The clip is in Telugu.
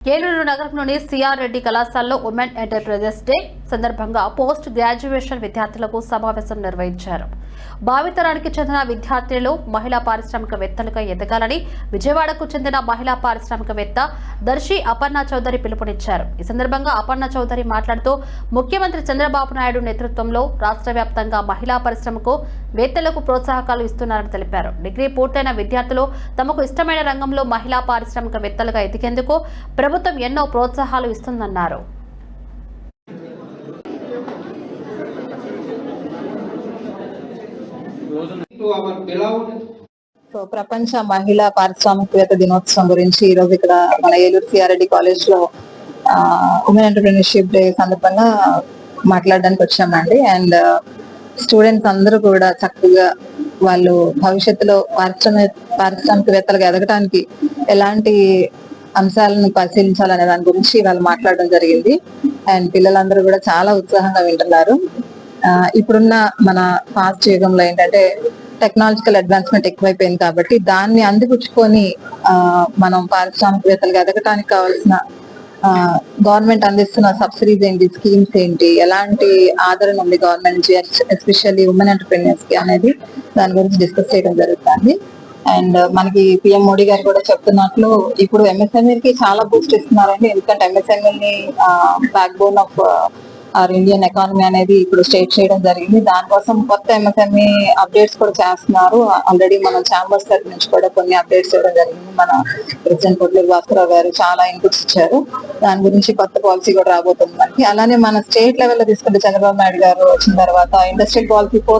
ఏలూరు నగరంలోని సిఆర్ రెడ్డి కళాశాలలో ఉమెన్ ఎంటర్ప్రైజెస్ డే సందర్భంగా పోస్ట్ గ్రాడ్యుయేషన్ విద్యార్థులకు సమావేశం నిర్వహించారు. భావితరానికి చెందిన విద్యార్థులలో మహిళా పారిశ్రామికవేత్తలుగా ఎదగాలని విజయవాడకు చెందిన మహిళా పారిశ్రామికవేత్త దర్శి అపర్ణ చౌదరి పిలుపునిచ్చారు. ఈ సందర్భంగా అపర్ణ చౌదరి మాట్లాడుతూ ముఖ్యమంత్రి చంద్రబాబు నాయుడు నేతృత్వంలో రాష్ట్ర వ్యాప్తంగా మహిళా పరిశ్రమకు వేత్తలకు ప్రోత్సాహకాలు ఇస్తున్నారని తెలిపారు. డిగ్రీ పూర్తయిన విద్యార్థులు తమకు ఇష్టమైన రంగంలో మహిళా పారిశ్రామికవేత్తలుగా ఎదిగేందుకు ప్రభుత్వం ఎన్నో ప్రోత్సాహాలు ఇస్తుందన్నారు. సో ప్రపంచ మహిళా పారిశ్రామికవేత్త దినోత్సవం గురించి ఈ రోజు ఇక్కడ మన ఏలూరు సిఆర్రెడ్డి కాలేజ్లో ఉమెన్ ఎంటర్ప్రినర్షిప్ డే సందర్భంగా మాట్లాడడానికి వచ్చామండి. అండ్ స్టూడెంట్స్ అందరూ కూడా చక్కగా వాళ్ళు భవిష్యత్తులో పారిశ్రామిక పారిశ్రామికవేత్తలుగా ఎదగడానికి ఎలాంటి అంశాలను పరిశీలించాలనే దాని గురించి వాళ్ళు మాట్లాడడం జరిగింది. అండ్ పిల్లలందరూ కూడా చాలా ఉత్సాహంగా వింటున్నారు. ఇప్పుడున్న మన ఫాస్ట్ యుగంలో ఏంటంటే టెక్నాలజికల్ అడ్వాన్స్మెంట్ ఎక్కువైపోయింది కాబట్టి దాన్ని అందిపుచ్చుకొని మనం పారిశ్రామికవేత్తలుగా ఎదగటానికి కావాల్సిన గవర్నమెంట్ అందిస్తున్న సబ్సిడీస్ ఏంటి స్కీమ్స్ ఏంటి ఎలాంటి ఆదరణ ఉంది గవర్నమెంట్ నుంచి ఎస్పెషల్లీ ఉమెన్ ఎంటర్ప్రీనియర్స్కి అనేది దాని గురించి డిస్కస్ చేయడం జరుగుతుంది. అండ్ మనకి పిఎం మోడీ గారు కూడా చెప్తున్నట్లు ఇప్పుడు MSME కి చాలా బూస్ట్ ఇస్తున్నారండి. ఎందుకంటే ఎంఎస్ఎంఈ ని backbone of our Indian economy అనేది ఇప్పుడు స్టేట్ చేయడం జరిగింది. దానికోసం కొత్త ఎంఎస్ఎంఈ అప్డేట్స్ కూడా చేస్తున్నారు. ఆల్రెడీ మన ఛాంబర్స్ తరఫు నుంచి కూడా కొన్ని అప్డేట్స్ ఇవ్వడం జరిగింది. మన ప్రెసిడెంట్ కొట్లూరు భాస్కరరావు గారు చాలా ఇన్పుట్స్ ఇచ్చారు. దాని గురించి కొత్త పాలసీ కూడా రాబోతుంది. మనకి అలానే మన స్టేట్ లెవెల్లో తీసుకుంటే చంద్రబాబు నాయుడు గారు వచ్చిన తర్వాత ఇండస్ట్రియల్ పాలసీ